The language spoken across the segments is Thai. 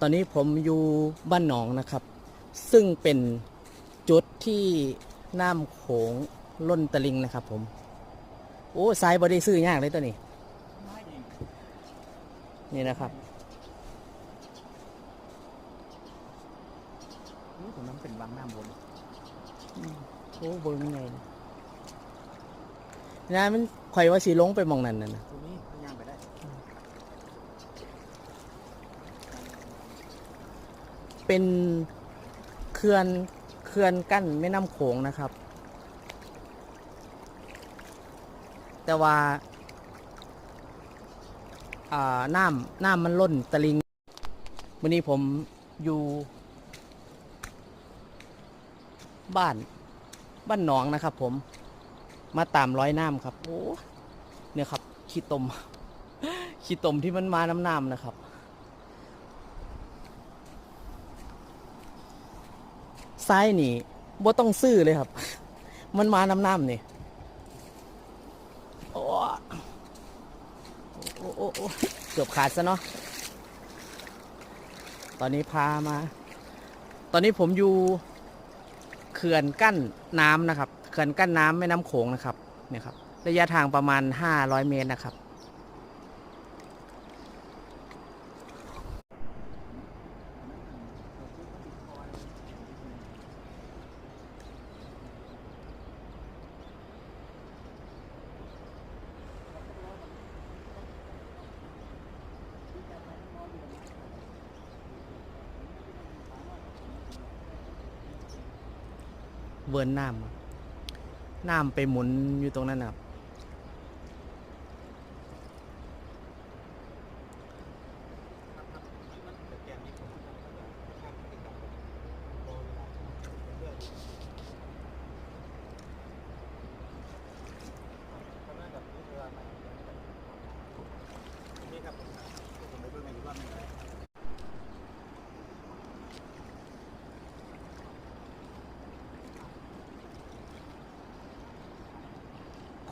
ตอนนี้ผมอยู่บ้านหนองนะครับ ซึ่งเป็นจุดที่น้ำโขงล้นตะลิงนะครับผม โอ้ทรายบอดี้ซื้อยากเลยตัวนี้ นี่นะครับนี่ตรงนั้นเป็นวังน้ำวนโอ้เบิ้งไงนะมันข่อยว่าสีลงไปมองนั้นน่ะนะ ตรงนี้ก็ย่างไปได้ เป็นเขื่อนเขื่อนกั้นแม่น้ำโขงนะครับ แต่ว่าน้ำน้ำมันล้นตะลิงวันนี้ผมอยู่ บ้านบ้านหนองนะครับ ผมมาตามร้อยน้ำครับโอ้เนี่ยครับขี้ตมขี้ตมที่มันมาน้ำน้ำนะครับ ซ้ายนี่บ่ต้องซื้อเลยครับ มันมาน้ำน้ำนี่โอ้โอ้โอ้เกือบขาดซะเนาะตอนนี้พามา ตอนนี้ผมอยู่เขื่อนกั้นน้ำนะครับ เขื่อนกั้นน้ำแม่น้ำโขงนะครับเนี่ยครับ ระยะทางประมาณ 500 เมตรนะครับ เวิร์นน้ำน้ำไปหมุนอยู่ตรงนั้นนะครับ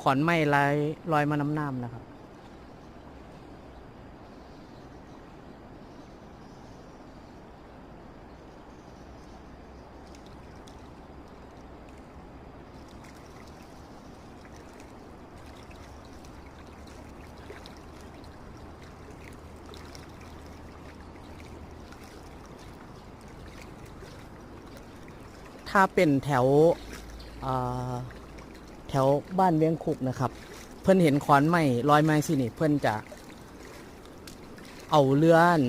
ขอนไม้ลายลอยมาน้ำน้ำนะครับ ถ้าเป็นแถวอ่า แถวบ้านเวียงคุกนะครับ เพื่อนเห็นขอนไม้ลอยไม้สินี่เพื่อนจะเอาเลื่อน